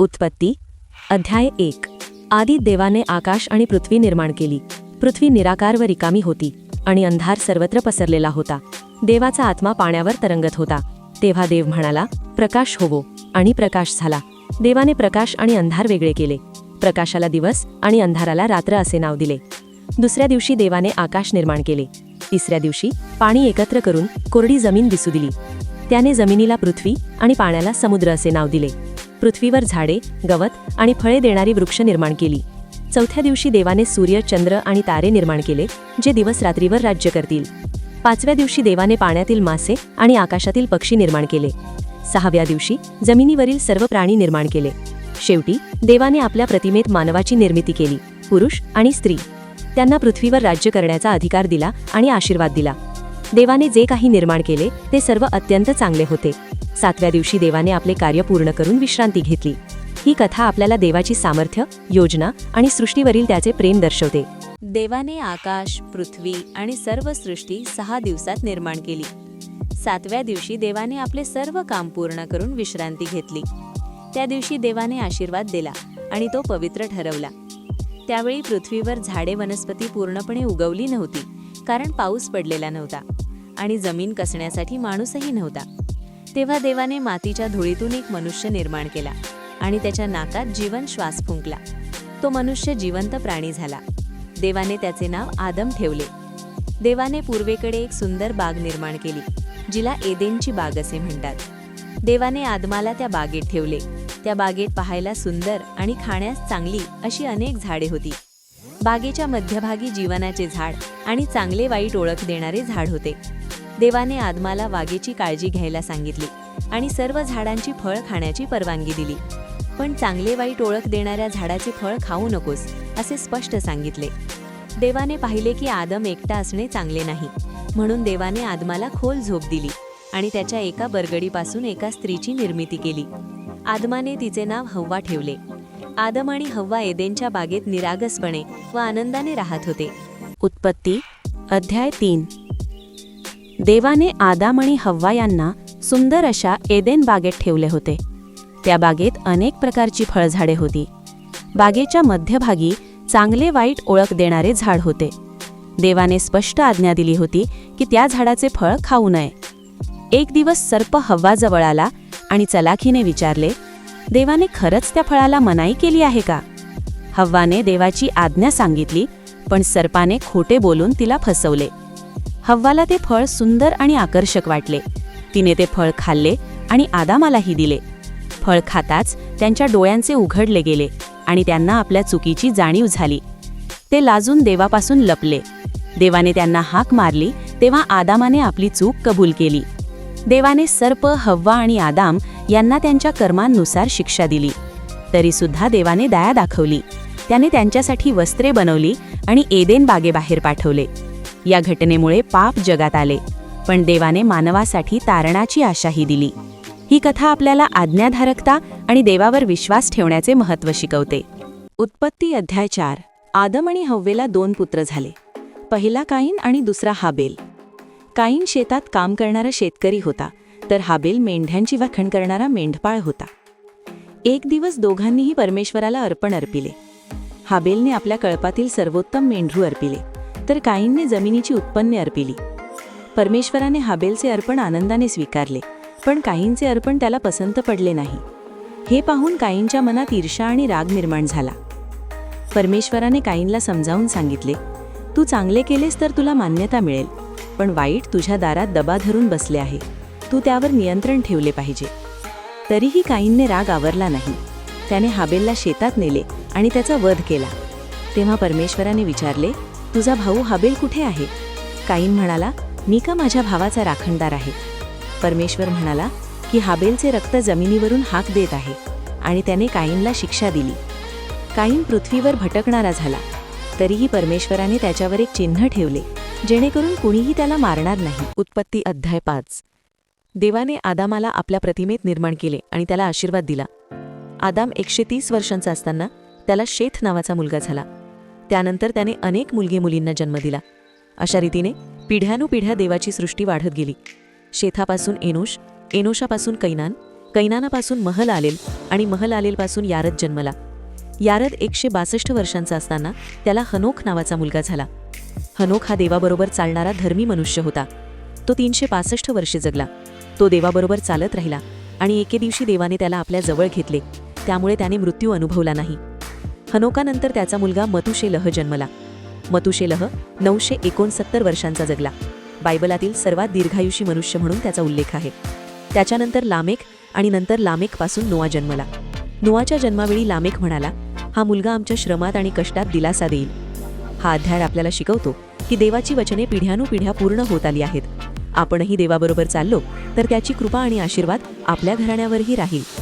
उत्पत्ती अध्याय एक. आधी देवाने आकाश आणि पृथ्वी निर्माण केली. पृथ्वी निराकार व रिकामी होती आणि अंधार सर्वत्र पसरलेला होता. देवाचा आत्मा पाण्यावर तरंगत होता. तेव्हा देव म्हणाला प्रकाश होवो आणि प्रकाश झाला. देवाने प्रकाश आणि अंधार वेगळे केले. प्रकाशाला दिवस आणि अंधाराला रात्र असे नाव दिले. दुसऱ्या दिवशी देवाने आकाश निर्माण केले. तिसऱ्या दिवशी पाणी एकत्र करून कोरडी जमीन दिसू दिली. त्याने जमिनीला पृथ्वी आणि पाण्याला समुद्र असे नाव दिले. पृथ्वीवर झाडे गवत आणि फळे देणारी वृक्ष निर्माण केली. चौथ्या दिवशी देवाने सूर्य चंद्र आणि तारे निर्माण केले जे दिवस रात्रीवर राज्य करतील. पाचव्या दिवशी देवाने पाण्यातील मासे आणि आकाशातील पक्षी निर्माण केले. सहाव्या दिवशी जमिनीवरील सर्व प्राणी निर्माण केले. शेवटी देवाने आपल्या प्रतिमेत मानवाची निर्मिती केली पुरुष आणि स्त्री. त्यांना पृथ्वीवर राज्य करण्याचा अधिकार दिला आणि आशीर्वाद दिला. देवाने जे काही निर्माण केले ते सर्व अत्यंत चांगले होते. सातव्या दिवशी देवाने आपले कार्य पूर्ण करून विश्रांती घेतली. ही कथा आपल्याला देवाची सामर्थ्य योजना आणि सृष्टीवरील त्याचे प्रेम दर्शवते. देवाने आकाश पृथ्वी आणि सर्व सृष्टी सहा दिवसात निर्माण केली. सातव्या दिवशी देवाने आपले सर्व काम पूर्ण करून विश्रांती घेतली. त्या दिवशी देवाने आशीर्वाद दिला आणि तो पवित्र ठरवला. त्यावेळी पृथ्वीवर झाडे वनस्पती पूर्णपणे उगवली नव्हती कारण पाऊस पडलेला नव्हता आणि जमीन कसण्यासाठी माणूसही नव्हता. तेव्हा देवाने मातीच्या धुळीतून एक मनुष्य निर्माण केला आणि त्याच्या नाकात जीवन श्वास फुंकला. तो मनुष्य जिवंत प्राणी झाला. देवाने त्याचे नाव आदम ठेवले. देवाने पूर्वेकडे एक सुंदर बाग निर्माण केली जिला एदेनची बाग असे म्हणतात. देवाने आदमाला त्या बागेत ठेवले. त्या बागेत पाहायला सुंदर आणि खाण्यास चांगली अशी अनेक झाडे होती. बागेच्या मध्यभागी जीवनाचे झाड आणि चांगले वाईट ओळख देणारे झाड होते. देवाने आदमाला वाघेची काळजी घ्यायला सांगितली आणि सर्व झाडांची फळ खाण्याची परवानगी दिली. पण चांगले वाईट ओळख देणाऱ्या झाडाचे फळ खाऊ नकोस असे स्पष्ट सांगितले. देवाने पाहिले की आदम एकटा असणे चांगले नाही. म्हणून देवाने आदमाला खोल झोप दिली आणि त्याच्या एका बरगडीपासून एका स्त्रीची निर्मिती केली. आदमाने तिचे नाव हव्वा ठेवले. आदम आणि हव्वा एदेनच्या बागेत निरागसपणे व आनंदाने राहत होते. उत्पत्ती अध्याय तीन. देवाने आदाम आणि हव्वा यांना सुंदर अशा एदेन बागेत ठेवले होते. त्या बागेत अनेक प्रकारची फळझाडे होती. बागेच्या मध्यभागी चांगले वाईट ओळख देणारे झाड होते. देवाने स्पष्ट आज्ञा दिली होती की त्या झाडाचे फळ खाऊ नये. एक दिवस सर्प हव्वाजवळ आला आणि चलाखीने विचारले देवाने खरंच त्या फळाला मनाई केली आहे का? हव्वाने देवाची आज्ञा सांगितली पण सर्पाने खोटे बोलून तिला फसवले. हव्वाला ते फळ सुंदर आणि आकर्षक वाटले. तिने ते फळ खाल्ले आणि आदामालाही दिले. फळ खाताच त्यांच्या डोळ्यांचे उघडले गेले आणि त्यांना आपल्या चुकीची जाणीव झाली. ते लाजून देवापासून लपले. देवाने त्यांना हाक मारली तेव्हा आदामाने आपली चूक कबूल केली. देवाने सर्प हव्वा आणि आदाम यांना त्यांच्या कर्मांनुसार शिक्षा दिली. तरीसुद्धा देवाने दया दाखवली. त्याने त्यांच्यासाठी वस्त्रे बनवली आणि एदेन बागेबाहेर पाठवले. या घटनेमुळे पाप जगात आले. पण देवाने मानवासाठी तारणाची आशाही दिली. ही कथा आपल्याला आज्ञाधारकता आणि देवावर विश्वास ठेवण्याचे महत्त्व शिकवते. उत्पत्ती अध्याय चार. आदम आणि हव्वेला दोन पुत्र झाले. पहिला काईन आणि दुसरा हाबेल. काईन शेतात काम करणारा शेतकरी होता तर हाबेल मेंढ्यांची वाखण करणारा मेंढपाळ होता. एक दिवस दोघांनीही परमेश्वराला अर्पण अर्पिले. हाबेलने आपल्या कळपातील सर्वोत्तम मेंढरू अर्पिले. तर काईनने जमिनीची उत्पन्ने अर्पिली. परमेश्वराने हाबेलचे अर्पण आनंदाने स्वीकारले पण काहींचे अर्पण त्याला पसंत पडले नाही. हे पाहून काहींच्या मनात ईर्षा आणि राग निर्माण झाला. परमेश्वराने काहींला समजावून सांगितले तू चांगले केलेस तर तुला मान्यता मिळेल पण वाईट तुझ्या दारात दबा धरून बसले आहे. तू त्यावर नियंत्रण ठेवले पाहिजे. तरीही काहींने राग आवरला नाही. त्याने हाबेलला शेतात नेले आणि त्याचा वध केला. तेव्हा परमेश्वराने विचारले तुझा भाऊ हाबेल कुठे आहे? काईन म्हणाला मी का माझ्या भावाचा राखणदार आहे? परमेश्वर म्हणाला की हाबेलचे रक्त जमिनीवरून हाक देत आहे आणि त्याने काईनला शिक्षा दिली. काईन पृथ्वीवर भटकणारा झाला. तरीही परमेश्वराने त्याच्यावर एक चिन्ह ठेवले जेणेकरून कुणीही त्याला मारणार नाही. उत्पत्ती अध्याय पाच. देवाने आदामाला आपल्या प्रतिमेत निर्माण केले आणि त्याला आशीर्वाद दिला. आदाम एकशे तीस वर्षांचा असताना त्याला शेथ नावाचा मुलगा झाला. त्यानंतर त्याने अनेक मुलगी मुलींना जन्म दिला. अशा रीतीने पिढ्यानुपिढ्या देवाची सृष्टी वाढत गेली. शेथापासून एनोश एनोशापासून कैनान कैनानापासून महल आलेल आणि महल आलेलपासून यारद जन्मला. यारद एकशे बासष्ट वर्षांचा असताना त्याला हनोख नावाचा मुलगा झाला. हनोख हा देवाबरोबर चालणारा धर्मी मनुष्य होता. तो तीनशे पासष्ट वर्षे जगला. तो देवाबरोबर चालत राहिला आणि एके दिवशी देवाने त्याला आपल्या जवळ घेतले. त्यामुळे त्याने मृत्यू अनुभवला नाही. हनोकानंतर त्याचा मुलगा मतुशेलह जन्मला. मतुशेलह नऊशे एकोणसत्तर वर्षांचा जगला. बायबलातील सर्वात दीर्घायुषी मनुष्य म्हणून त्याचा उल्लेख आहे. त्याच्यानंतर लामेक आणि नंतर लामेकपासून नोआ जन्मला. नोआच्या जन्मावेळी लामेक म्हणाला हा मुलगा आमच्या श्रमात आणि कष्टात दिलासा देईल. हा अध्याय आपल्याला शिकवतो की देवाची वचने पिढ्यानुपिढ्या पूर्ण होत आली आहेत. आपणही देवाबरोबर चाललो तर त्याची कृपा आणि आशीर्वाद आपल्या घराण्यावरही राहील.